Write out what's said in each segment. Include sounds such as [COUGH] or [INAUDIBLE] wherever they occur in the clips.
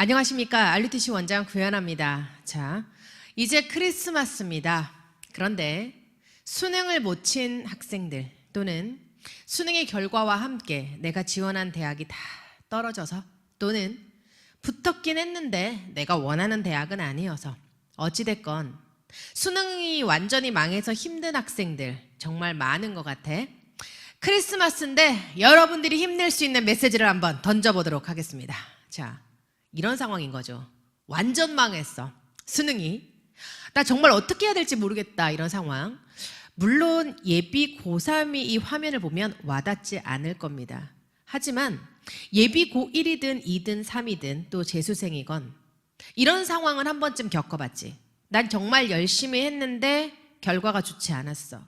안녕하십니까. 알루티시 원장 구현아입니다. 자, 이제 크리스마스입니다. 그런데 수능을 못 친 학생들 또는 수능의 결과와 함께 내가 지원한 대학이 다 떨어져서 또는 붙었긴 했는데 내가 원하는 대학은 아니어서 어찌됐건 수능이 완전히 망해서 힘든 학생들 정말 많은 것 같아. 크리스마스인데 여러분들이 힘낼 수 있는 메시지를 한번 던져보도록 하겠습니다. 자, 이런 상황인 거죠. 완전 망했어. 수능이. 나 정말 어떻게 해야 될지 모르겠다. 이런 상황. 물론 예비 고3이 이 화면을 보면 와닿지 않을 겁니다. 하지만 예비 고1이든 2든 3이든 또 재수생이건 이런 상황은 한 번쯤 겪어봤지. 난 정말 열심히 했는데 결과가 좋지 않았어.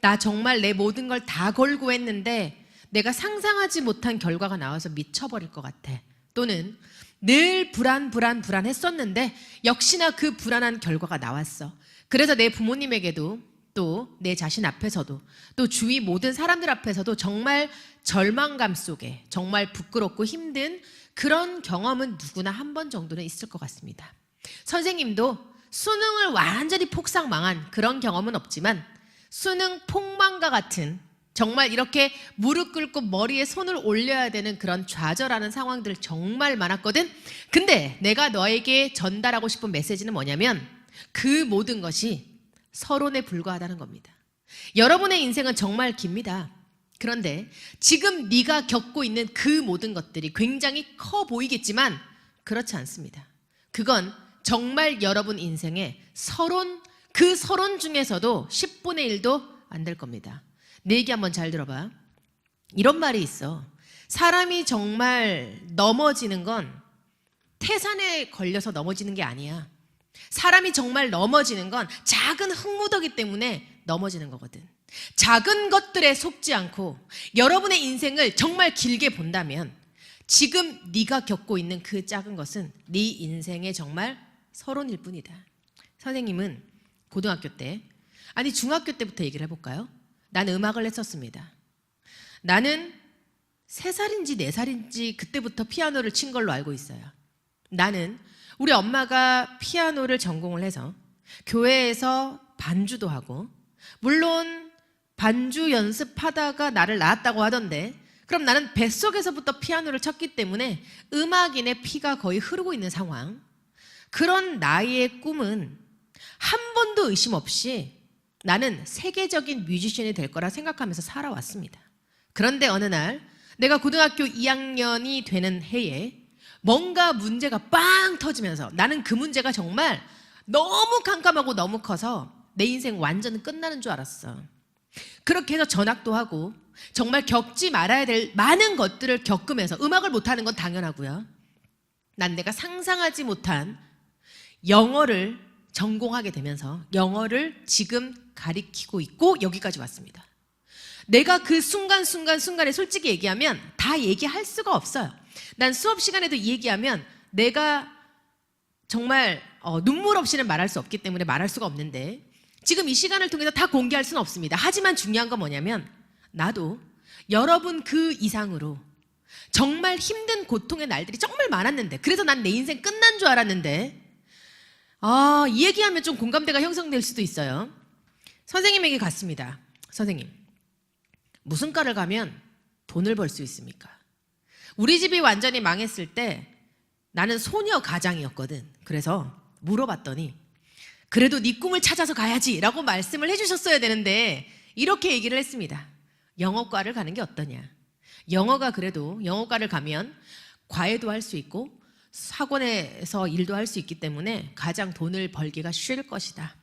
나 정말 내 모든 걸 다 걸고 했는데 내가 상상하지 못한 결과가 나와서 미쳐버릴 것 같아. 또는 늘 불안, 불안, 불안했었는데 역시나 그 불안한 결과가 나왔어. 그래서 내 부모님에게도 또 내 자신 앞에서도 또 주위 모든 사람들 앞에서도 정말 절망감 속에 정말 부끄럽고 힘든 그런 경험은 누구나 한 번 정도는 있을 것 같습니다. 선생님도 수능을 완전히 폭삭 망한 그런 경험은 없지만 수능 폭망과 같은 정말 이렇게 무릎 꿇고 머리에 손을 올려야 되는 그런 좌절하는 상황들 정말 많았거든. 근데 내가 너에게 전달하고 싶은 메시지는 뭐냐면 그 모든 것이 서론에 불과하다는 겁니다. 여러분의 인생은 정말 깁니다. 그런데 지금 네가 겪고 있는 그 모든 것들이 굉장히 커 보이겠지만 그렇지 않습니다. 그건 정말 여러분 인생의 서론 그 서론 중에서도 10분의 1도 안 될 겁니다. 내 얘기 한번 잘 들어봐. 이런 말이 있어. 사람이 정말 넘어지는 건 태산에 걸려서 넘어지는 게 아니야. 사람이 정말 넘어지는 건 작은 흙무더기 때문에 넘어지는 거거든. 작은 것들에 속지 않고 여러분의 인생을 정말 길게 본다면 지금 네가 겪고 있는 그 작은 것은 네 인생의 정말 서론일 뿐이다. 선생님은 고등학교 때 아니 중학교 때부터 얘기를 해볼까요? 난 음악을 했었습니다. 나는 세 살인지 네 살인지 그때부터 피아노를 친 걸로 알고 있어요. 나는 우리 엄마가 피아노를 전공을 해서 교회에서 반주도 하고 물론 반주 연습하다가 나를 낳았다고 하던데 그럼 나는 뱃속에서부터 피아노를 쳤기 때문에 음악인의 피가 거의 흐르고 있는 상황. 그런 나이의 꿈은 한 번도 의심 없이 나는 세계적인 뮤지션이 될 거라 생각하면서 살아왔습니다. 그런데 어느 날 내가 고등학교 2학년이 되는 해에 뭔가 문제가 빵 터지면서 나는 그 문제가 정말 너무 깜깜하고 너무 커서 내 인생 완전 끝나는 줄 알았어. 그렇게 해서 전학도 하고 정말 겪지 말아야 될 많은 것들을 겪으면서 음악을 못하는 건 당연하고요. 난 내가 상상하지 못한 영어를 전공하게 되면서 영어를 지금 가리키고 있고 여기까지 왔습니다. 내가 그 순간순간 순간에 솔직히 얘기하면 다 얘기할 수가 없어요. 난 수업 시간에도 이 얘기하면 내가 정말 어, 눈물 없이는 말할 수 없기 때문에 말할 수가 없는데 지금 이 시간을 통해서 다 공개할 수는 없습니다. 하지만 중요한 건 뭐냐면 나도 여러분 그 이상으로 정말 힘든 고통의 날들이 정말 많았는데 그래서 난 내 인생 끝난 줄 알았는데 아, 이 얘기하면 좀 공감대가 형성될 수도 있어요. 선생님에게 갔습니다. 선생님, 무슨 과를 가면 돈을 벌 수 있습니까? 우리 집이 완전히 망했을 때 나는 소녀 가장이었거든. 그래서 물어봤더니 그래도 네 꿈을 찾아서 가야지라고 말씀을 해주셨어야 되는데 이렇게 얘기를 했습니다. 영어과를 가는 게 어떠냐? 영어가 그래도 영어과를 가면 과외도 할 수 있고 학원에서 일도 할 수 있기 때문에 가장 돈을 벌기가 쉬울 것이다.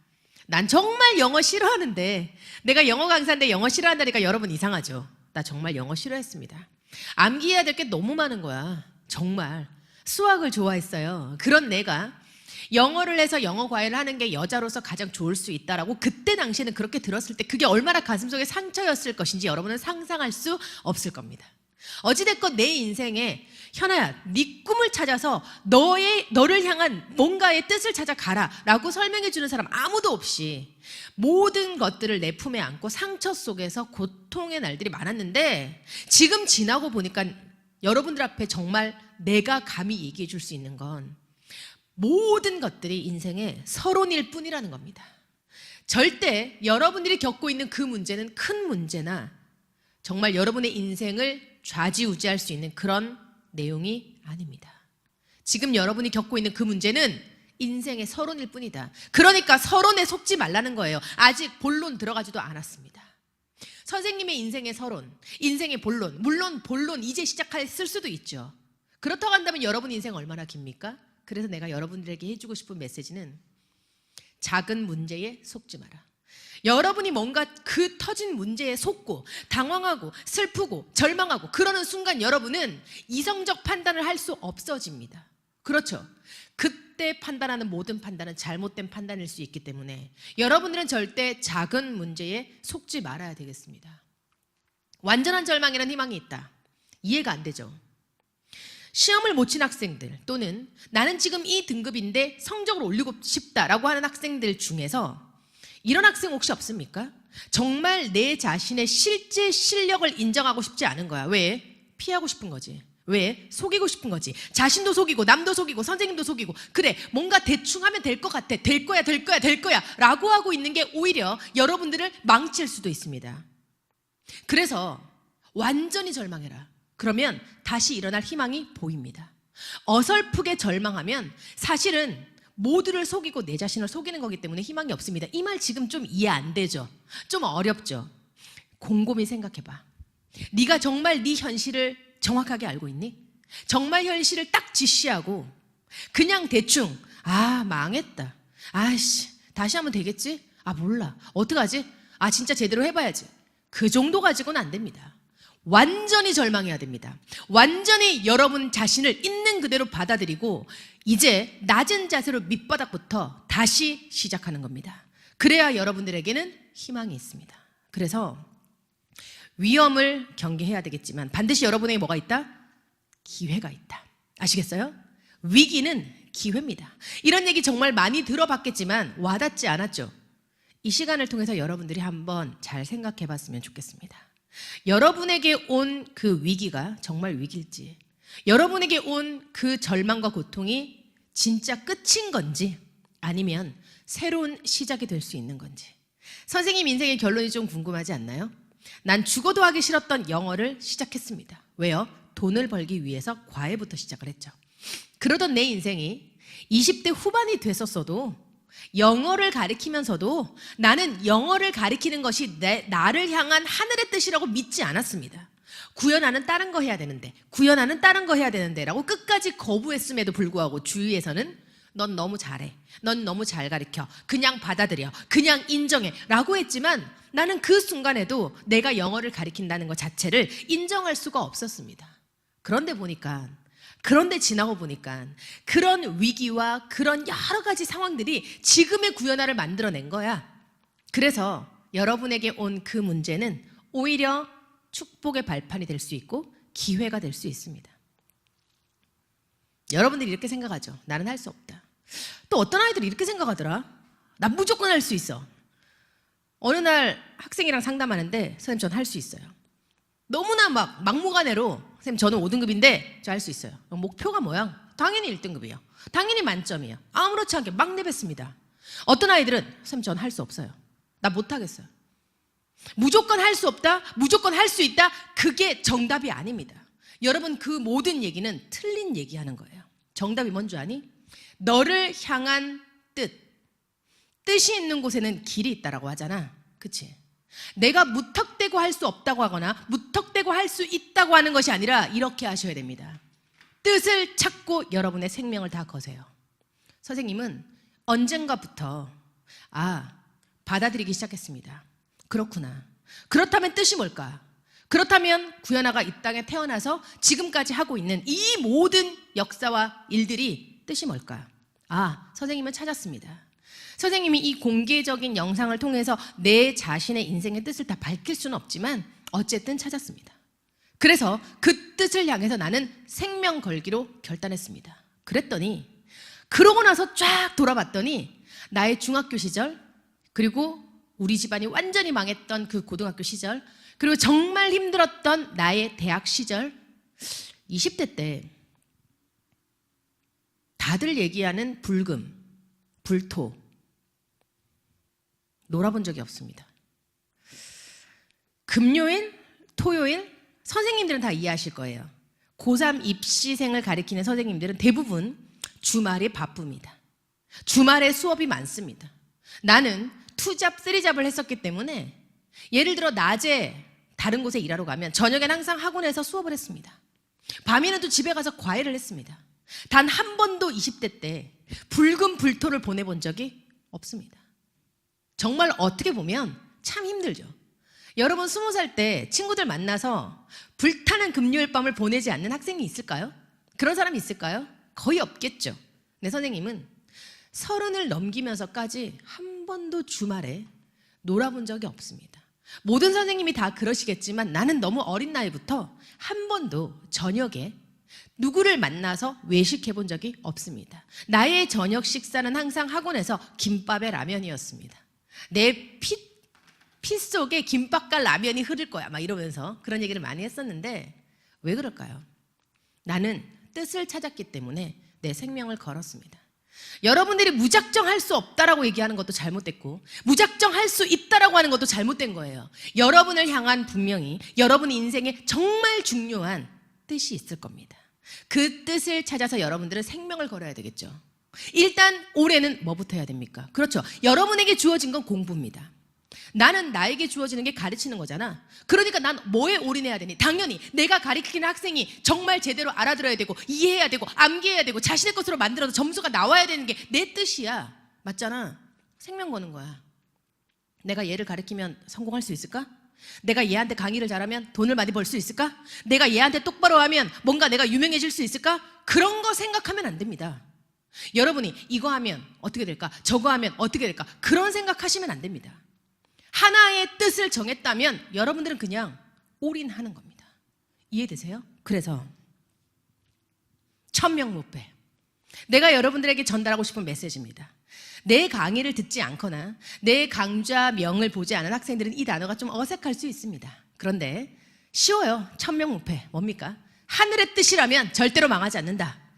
난 정말 영어 싫어하는데 내가 영어 강사인데 영어 싫어한다니까 여러분 이상하죠. 나 정말 영어 싫어했습니다. 암기해야 될 게 너무 많은 거야. 정말 수학을 좋아했어요. 그런 내가 영어를 해서 영어 과외를 하는 게 여자로서 가장 좋을 수 있다라고 그때 당시에는 그렇게 들었을 때 그게 얼마나 가슴속에 상처였을 것인지 여러분은 상상할 수 없을 겁니다. 어찌됐건 내 인생에 현아야, 네 꿈을 찾아서 너의 너를 향한 뭔가의 뜻을 찾아 가라라고 설명해 주는 사람 아무도 없이 모든 것들을 내 품에 안고 상처 속에서 고통의 날들이 많았는데 지금 지나고 보니까 여러분들 앞에 정말 내가 감히 얘기해 줄 수 있는 건 모든 것들이 인생의 서론일 뿐이라는 겁니다. 절대 여러분들이 겪고 있는 그 문제는 큰 문제나 정말 여러분의 인생을 좌지우지할 수 있는 그런 내용이 아닙니다. 지금 여러분이 겪고 있는 그 문제는 인생의 서론일 뿐이다. 그러니까 서론에 속지 말라는 거예요. 아직 본론 들어가지도 않았습니다. 선생님의 인생의 서론, 인생의 본론, 물론 본론 이제 시작했을 수도 있죠. 그렇다고 한다면 여러분 인생 얼마나 깁니까? 그래서 내가 여러분들에게 해주고 싶은 메시지는 작은 문제에 속지 마라. 여러분이 뭔가 그 터진 문제에 속고 당황하고 슬프고 절망하고 그러는 순간 여러분은 이성적 판단을 할 수 없어집니다. 그렇죠. 그때 판단하는 모든 판단은 잘못된 판단일 수 있기 때문에 여러분들은 절대 작은 문제에 속지 말아야 되겠습니다. 완전한 절망이라는 희망이 있다. 이해가 안 되죠. 시험을 못 친 학생들 또는 나는 지금 이 등급인데 성적을 올리고 싶다라고 하는 학생들 중에서 이런 학생 혹시 없습니까? 정말 내 자신의 실제 실력을 인정하고 싶지 않은 거야. 왜? 피하고 싶은 거지. 왜? 속이고 싶은 거지. 자신도 속이고, 남도 속이고, 선생님도 속이고, 그래, 뭔가 대충 하면 될 것 같아. 될 거야, 될 거야, 될 거야. 라고 하고 있는 게 오히려 여러분들을 망칠 수도 있습니다. 그래서 완전히 절망해라. 그러면 다시 일어날 희망이 보입니다. 어설프게 절망하면 사실은 모두를 속이고 내 자신을 속이는 거기 때문에 희망이 없습니다. 이 말 지금 좀 이해 안 되죠? 좀 어렵죠? 곰곰이 생각해봐. 네가 정말 네 현실을 정확하게 알고 있니? 정말 현실을 딱 지시하고 그냥 대충 아 망했다. 아씨 다시 하면 되겠지? 아 몰라. 어떡하지? 아 진짜 제대로 해봐야지. 그 정도 가지고는 안 됩니다. 완전히 절망해야 됩니다. 완전히 여러분 자신을 있는 그대로 받아들이고 이제 낮은 자세로 밑바닥부터 다시 시작하는 겁니다. 그래야 여러분들에게는 희망이 있습니다. 그래서 위험을 경계해야 되겠지만 반드시 여러분에게 뭐가 있다? 기회가 있다. 아시겠어요? 위기는 기회입니다. 이런 얘기 정말 많이 들어봤겠지만 와닿지 않았죠? 이 시간을 통해서 여러분들이 한번 잘 생각해 봤으면 좋겠습니다. 여러분에게 온 그 위기가 정말 위기일지, 여러분에게 온 그 절망과 고통이 진짜 끝인 건지, 아니면 새로운 시작이 될 수 있는 건지. 선생님 인생의 결론이 좀 궁금하지 않나요? 난 죽어도 하기 싫었던 영어를 시작했습니다. 왜요? 돈을 벌기 위해서 과외부터 시작을 했죠. 그러던 내 인생이 20대 후반이 됐었어도 영어를 가리키면서도 나는 영어를 가리키는 것이 내, 나를 향한 하늘의 뜻이라고 믿지 않았습니다. 구현하는 다른 거 해야 되는데, 구현하는 다른 거 해야 되는데, 라고 끝까지 거부했음에도 불구하고 주위에서는 넌 너무 잘해. 넌 너무 잘 가르쳐. 그냥 받아들여. 그냥 인정해. 라고 했지만 나는 그 순간에도 내가 영어를 가리킨다는 것 자체를 인정할 수가 없었습니다. 그런데 보니까 그런데 지나고 보니까 그런 위기와 그런 여러 가지 상황들이 지금의 구현화를 만들어낸 거야. 그래서 여러분에게 온 그 문제는 오히려 축복의 발판이 될 수 있고 기회가 될 수 있습니다. 여러분들이 이렇게 생각하죠. 나는 할 수 없다. 또 어떤 아이들이 이렇게 생각하더라. 난 무조건 할 수 있어. 어느 날 학생이랑 상담하는데 선생님 전 할 수 있어요. 너무나 막 막무가내로 선생님 저는 5등급인데 저 할 수 있어요. 목표가 뭐야? 당연히 1등급이요. 당연히 만점이요. 아무렇지 않게 막 내뱉습니다. 어떤 아이들은 선생님 전 할 수 없어요. 나 못하겠어요. 무조건 할 수 없다. 무조건 할 수 있다. 그게 정답이 아닙니다. 여러분 그 모든 얘기는 틀린 얘기하는 거예요. 정답이 뭔 줄 아니? 너를 향한 뜻. 뜻이 있는 곳에는 길이 있다라고 하잖아. 그치? 내가 무턱대고 할 수 없다고 하거나 무턱대고 할 수 있다고 하는 것이 아니라 이렇게 하셔야 됩니다. 뜻을 찾고 여러분의 생명을 다 거세요. 선생님은 언젠가부터 아, 받아들이기 시작했습니다. 그렇구나. 그렇다면 뜻이 뭘까? 그렇다면 구현아가 이 땅에 태어나서 지금까지 하고 있는 이 모든 역사와 일들이 뜻이 뭘까? 아, 선생님은 찾았습니다. 선생님이 이 공개적인 영상을 통해서 내 자신의 인생의 뜻을 다 밝힐 수는 없지만 어쨌든 찾았습니다. 그래서 그 뜻을 향해서 나는 생명 걸기로 결단했습니다. 그랬더니 그러고 나서 쫙 돌아봤더니 나의 중학교 시절 그리고 우리 집안이 완전히 망했던 그 고등학교 시절 그리고 정말 힘들었던 나의 대학 시절 20대 때 다들 얘기하는 불금, 불토 놀아본 적이 없습니다. 금요일, 토요일 선생님들은 다 이해하실 거예요. 고3 입시생을 가리키는 선생님들은 대부분 주말이 바쁩니다. 주말에 수업이 많습니다. 나는 투잡, 쓰리잡을 했었기 때문에 예를 들어 낮에 다른 곳에 일하러 가면 저녁엔 항상 학원에서 수업을 했습니다. 밤에는 또 집에 가서 과외를 했습니다. 단 한 번도 20대 때 붉은 불토를 보내본 적이 없습니다. 정말 어떻게 보면 참 힘들죠. 여러분 스무 살 때 친구들 만나서 불타는 금요일 밤을 보내지 않는 학생이 있을까요? 그런 사람이 있을까요? 거의 없겠죠. 내 선생님은 서른을 넘기면서까지 한 번도 주말에 놀아본 적이 없습니다. 모든 선생님이 다 그러시겠지만 나는 너무 어린 나이부터 한 번도 저녁에 누구를 만나서 외식해 본 적이 없습니다. 나의 저녁 식사는 항상 학원에서 김밥에 라면이었습니다. 내 피, 피 속에 김밥과 라면이 흐를 거야. 막 이러면서 그런 얘기를 많이 했었는데 왜 그럴까요? 나는 뜻을 찾았기 때문에 내 생명을 걸었습니다. 여러분들이 무작정 할 수 없다라고 얘기하는 것도 잘못됐고 무작정 할 수 있다라고 하는 것도 잘못된 거예요. 여러분을 향한 분명히 여러분 인생에 정말 중요한 뜻이 있을 겁니다. 그 뜻을 찾아서 여러분들은 생명을 걸어야 되겠죠. 일단 올해는 뭐부터 해야 됩니까? 그렇죠. 여러분에게 주어진 건 공부입니다. 나는 나에게 주어지는 게 가르치는 거잖아. 그러니까 난 뭐에 올인해야 되니? 당연히 내가 가르치는 학생이 정말 제대로 알아들어야 되고 이해해야 되고 암기해야 되고 자신의 것으로 만들어서 점수가 나와야 되는 게 내 뜻이야. 맞잖아. 생명 거는 거야. 내가 얘를 가르치면 성공할 수 있을까? 내가 얘한테 강의를 잘하면 돈을 많이 벌 수 있을까? 내가 얘한테 똑바로 하면 뭔가 내가 유명해질 수 있을까? 그런 거 생각하면 안 됩니다. 여러분이 이거 하면 어떻게 될까? 저거 하면 어떻게 될까? 그런 생각하시면 안 됩니다. 하나의 뜻을 정했다면 여러분들은 그냥 올인하는 겁니다. 이해되세요? 그래서 천명무패. 내가 여러분들에게 전달하고 싶은 메시지입니다. 내 강의를 듣지 않거나 내 강좌 명을 보지 않은 학생들은 이 단어가 좀 어색할 수 있습니다. 그런데 쉬워요. 천명무패. 뭡니까? 하늘의 뜻이라면 절대로 망하지 않는다.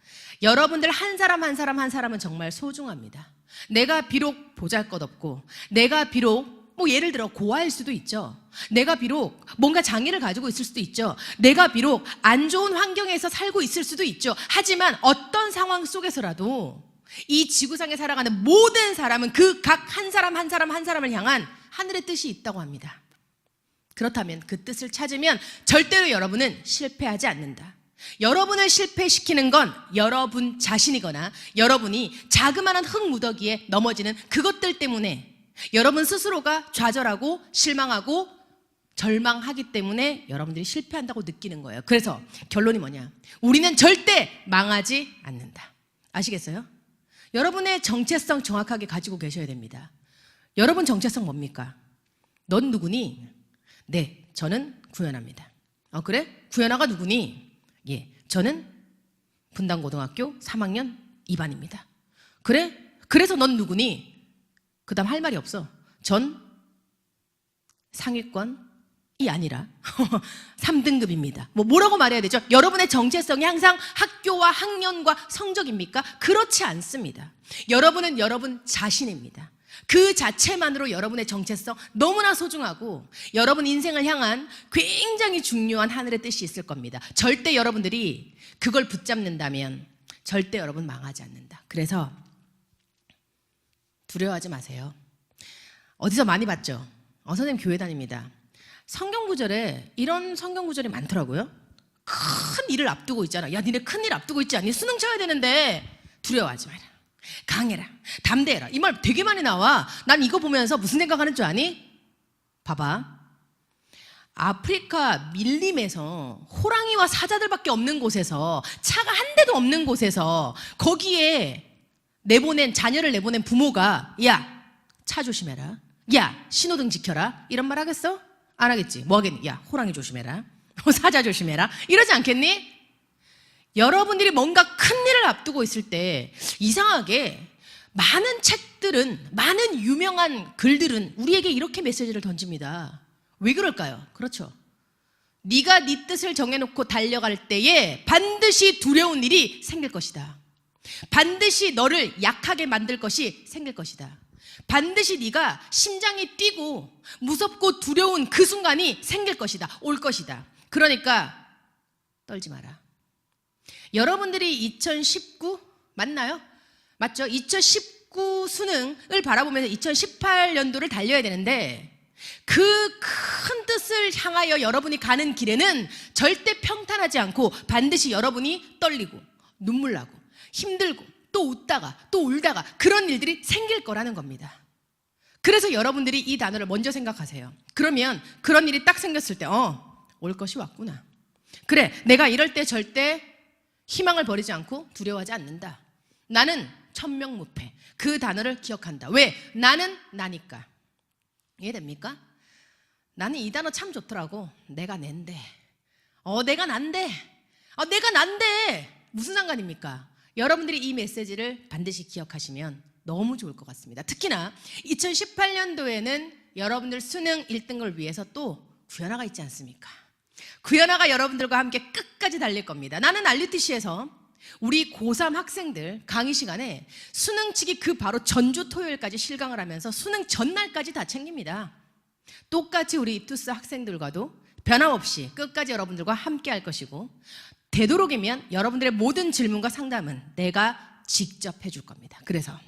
여러분들 한 사람 한 사람 한 사람은 정말 소중합니다. 내가 비록 보잘 것 없고, 내가 비록 뭐 예를 들어 고아일 수도 있죠. 내가 비록 뭔가 장애를 가지고 있을 수도 있죠. 내가 비록 안 좋은 환경에서 살고 있을 수도 있죠. 하지만 어떤 상황 속에서라도 이 지구상에 살아가는 모든 사람은 그 각 한 사람 한 사람 한 사람을 향한 하늘의 뜻이 있다고 합니다. 그렇다면 그 뜻을 찾으면 절대로 여러분은 실패하지 않는다. 여러분을 실패시키는 건 여러분 자신이거나 여러분이 자그마한 흙 무더기에 넘어지는 그것들 때문에 여러분 스스로가 좌절하고 실망하고 절망하기 때문에 여러분들이 실패한다고 느끼는 거예요. 그래서 결론이 뭐냐? 우리는 절대 망하지 않는다. 아시겠어요? 여러분의 정체성 정확하게 가지고 계셔야 됩니다. 여러분 정체성 뭡니까? 넌 누구니? 네, 저는 구현아입니다. 어, 그래? 구현아가 누구니? 예, 저는 분당고등학교 3학년 2반입니다. 그래? 그래서 넌 누구니? 그 다음 할 말이 없어. 전 상위권이 아니라 [LAUGHS] 3등급입니다. 뭐 뭐라고 말해야 되죠? 여러분의 정체성이 항상 학교와 학년과 성적입니까? 그렇지 않습니다. 여러분은 여러분 자신입니다. 그 자체만으로 여러분의 정체성 너무나 소중하고 여러분 인생을 향한 굉장히 중요한 하늘의 뜻이 있을 겁니다. 절대 여러분들이 그걸 붙잡는다면 절대 여러분 망하지 않는다. 그래서 두려워하지 마세요. 어디서 많이 봤죠? 어, 선생님 교회 다닙니다. 성경 구절에 이런 성경 구절이 많더라고요. 큰 일을 앞두고 있잖아. 야, 니네 큰 일 앞두고 있지 않니? 수능 쳐야 되는데 두려워하지 마라. 강해라. 담대해라. 이 말 되게 많이 나와. 난 이거 보면서 무슨 생각하는 줄 아니? 봐봐. 아프리카 밀림에서 호랑이와 사자들밖에 없는 곳에서 차가 한 대도 없는 곳에서 거기에 내보낸 자녀를 내보낸 부모가 야 차 조심해라 야 신호등 지켜라 이런 말 하겠어? 안 하겠지 뭐 하겠니? 야 호랑이 조심해라 [LAUGHS] 사자 조심해라 이러지 않겠니? 여러분들이 뭔가 큰 일을 앞두고 있을 때 이상하게 많은 책들은 많은 유명한 글들은 우리에게 이렇게 메시지를 던집니다 왜 그럴까요? 그렇죠 네가 네 뜻을 정해놓고 달려갈 때에 반드시 두려운 일이 생길 것이다 반드시 너를 약하게 만들 것이 생길 것이다. 반드시 네가 심장이 뛰고 무섭고 두려운 그 순간이 생길 것이다. 올 것이다. 그러니까 떨지 마라. 여러분들이 2019 맞나요? 맞죠? 2019 수능을 바라보면서 2018년도를 달려야 되는데 그 큰 뜻을 향하여 여러분이 가는 길에는 절대 평탄하지 않고 반드시 여러분이 떨리고 눈물 나고 힘들고 또 웃다가 또 울다가 그런 일들이 생길 거라는 겁니다. 그래서 여러분들이 이 단어를 먼저 생각하세요. 그러면 그런 일이 딱 생겼을 때, 어, 올 것이 왔구나. 그래, 내가 이럴 때 절대 희망을 버리지 않고 두려워하지 않는다. 나는 천명무패. 그 단어를 기억한다. 왜? 나는 나니까. 이해됩니까? 나는 이 단어 참 좋더라고. 내가 낸데. 어, 내가 난데. 어, 내가 난데. 무슨 상관입니까? 여러분들이 이 메시지를 반드시 기억하시면 너무 좋을 것 같습니다. 특히나 2018년도에는 여러분들 수능 1등을 위해서 또 구현아가 있지 않습니까? 구현아가 여러분들과 함께 끝까지 달릴 겁니다. 나는 알리티시에서 우리 고3 학생들 강의 시간에 수능 치기 그 바로 전주 토요일까지 실강을 하면서 수능 전날까지 다 챙깁니다. 똑같이 우리 이투스 학생들과도 변함없이 끝까지 여러분들과 함께 할 것이고 되도록이면 여러분들의 모든 질문과 상담은 내가 직접 해줄 겁니다. 그래서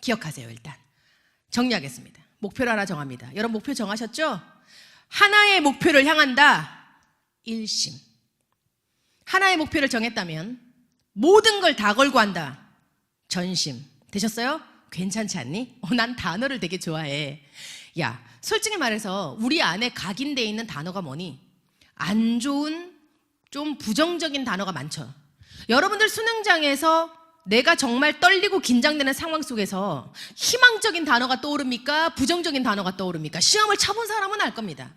기억하세요, 일단. 정리하겠습니다. 목표를 하나 정합니다. 여러분 목표 정하셨죠? 하나의 목표를 향한다. 일심. 하나의 목표를 정했다면 모든 걸 다 걸고 한다. 전심. 되셨어요? 괜찮지 않니? 어, 난 단어를 되게 좋아해. 야, 솔직히 말해서 우리 안에 각인돼 있는 단어가 뭐니? 안 좋은 좀 부정적인 단어가 많죠. 여러분들 수능장에서 내가 정말 떨리고 긴장되는 상황 속에서 희망적인 단어가 떠오릅니까? 부정적인 단어가 떠오릅니까? 시험을 쳐본 사람은 알 겁니다.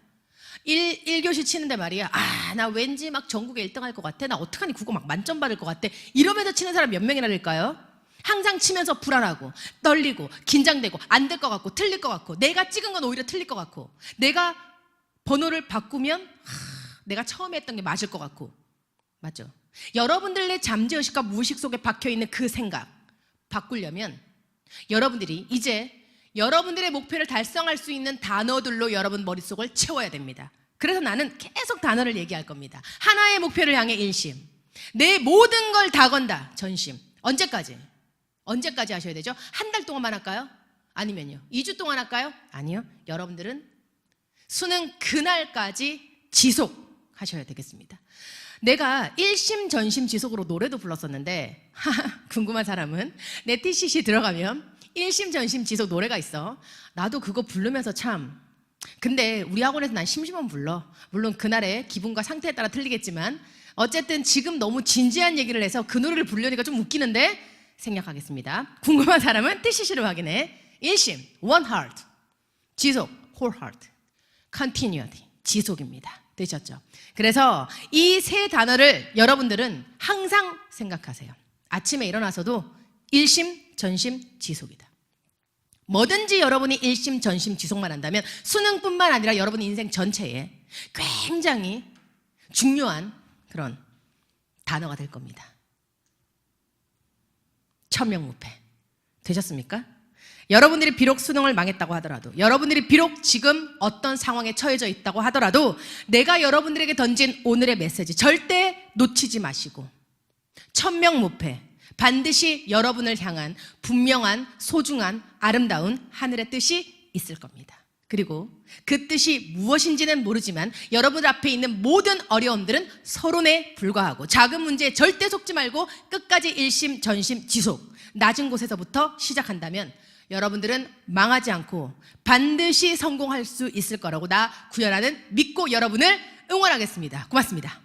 1, 1교시 치는데 말이야. 아, 나 왠지 막 전국에 1등 할 것 같아. 나 어떡하니 국어 막 만점 받을 것 같아. 이러면서 치는 사람 몇 명이나 될까요? 항상 치면서 불안하고, 떨리고, 긴장되고, 안 될 것 같고, 틀릴 것 같고, 내가 찍은 건 오히려 틀릴 것 같고, 내가 번호를 바꾸면, 하, 내가 처음에 했던 게 맞을 것 같고. 맞죠? 여러분들의 잠재의식과 무의식 속에 박혀 있는 그 생각 바꾸려면 여러분들이 이제 여러분들의 목표를 달성할 수 있는 단어들로 여러분 머릿속을 채워야 됩니다. 그래서 나는 계속 단어를 얘기할 겁니다. 하나의 목표를 향해 일심. 내 모든 걸 다 건다. 전심. 언제까지? 언제까지 하셔야 되죠? 한 달 동안만 할까요? 아니면요? 2주 동안 할까요? 아니요. 여러분들은 수능 그날까지 지속하셔야 되겠습니다. 내가 일심 전심 지속으로 노래도 불렀었는데 [LAUGHS] 궁금한 사람은 내 TCC 들어가면 일심 전심 지속 노래가 있어. 나도 그거 부르면서 참 근데 우리 학원에서 난 심심하면 불러. 물론 그날의 기분과 상태에 따라 틀리겠지만 어쨌든 지금 너무 진지한 얘기를 해서 그 노래를 부르려니까 좀 웃기는데 생략하겠습니다. 궁금한 사람은 TCC를 확인해. 일심 one heart 지속 whole heart continuity 지속입니다. 되셨죠? 그래서 이 세 단어를 여러분들은 항상 생각하세요. 아침에 일어나서도 일심, 전심, 지속이다. 뭐든지 여러분이 일심, 전심, 지속만 한다면 수능뿐만 아니라 여러분 인생 전체에 굉장히 중요한 그런 단어가 될 겁니다. 천명무패. 되셨습니까? 여러분들이 비록 수능을 망했다고 하더라도, 여러분들이 비록 지금 어떤 상황에 처해져 있다고 하더라도, 내가 여러분들에게 던진 오늘의 메시지 절대 놓치지 마시고, 천명무패, 반드시 여러분을 향한 분명한, 소중한, 아름다운 하늘의 뜻이 있을 겁니다. 그리고 그 뜻이 무엇인지는 모르지만 여러분 앞에 있는 모든 어려움들은 서론에 불과하고 작은 문제에 절대 속지 말고 끝까지 일심, 전심, 지속, 낮은 곳에서부터 시작한다면 여러분들은 망하지 않고 반드시 성공할 수 있을 거라고 나 구현하는 믿고 여러분을 응원하겠습니다. 고맙습니다.